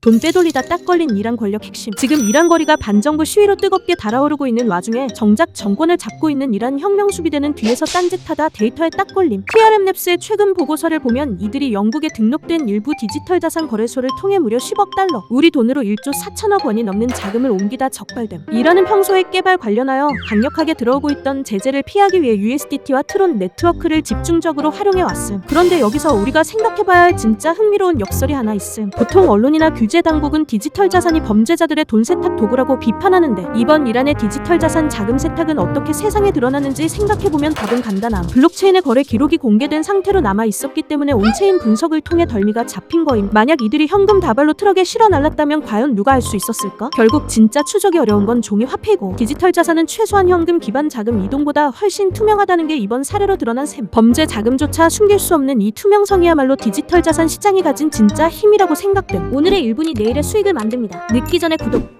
돈 빼돌리다 딱 걸린 이란 권력 핵심. 지금 이란 거리가 반정부 시위로 뜨겁게 달아오르고 있는 와중에 정작 정권을 잡고 있는 이란 혁명 수비대는 뒤에서 딴짓하다 데이터에 딱 걸림. TRM랩스의 최근 보고서를 보면 이들이 영국에 등록된 일부 디지털 자산 거래소를 통해 무려 10억 달러, 우리 돈으로 1조 4천억 원이 넘는 자금을 옮기다 적발됨. 이란은 평소에 깨발 관련하여 강력하게 들어오고 있던 제재를 피하기 위해 USDT와 트론 네트워크를 집중적으로 활용해 왔음. 그런데 여기서 우리가 생각해봐야 할 진짜 흥미로운 역설이 하나 있음. 보통 언론이나 규제 당국은 디지털 자산이 범죄자들의 돈 세탁 도구라고 비판하는데 이번 이란의 디지털 자산 자금 세탁은 어떻게 세상에 드러나는지 생각해보면 답은 간단함. 블록체인의 거래 기록이 공개된 상태로 남아 있었기 때문에 온체인 분석을 통해 덜미가 잡힌 거임. 만약 이들이 현금 다발로 트럭에 실어 날랐다면 과연 누가 알 수 있었을까? 결국 진짜 추적이 어려운 건 종이 화폐이고 디지털 자산은 최소한 현금 기반 자금 이동보다 훨씬 투명하다는 게 이번 사례로 드러난 셈. 범죄 자금조차 숨길 수 없는 이 투명성이야말로 디지털 자산 시장이 가진 진짜 힘이라고 생각됨. 오늘의 1분이 내일의 수익을 만듭니다. 늦기 전에 구독.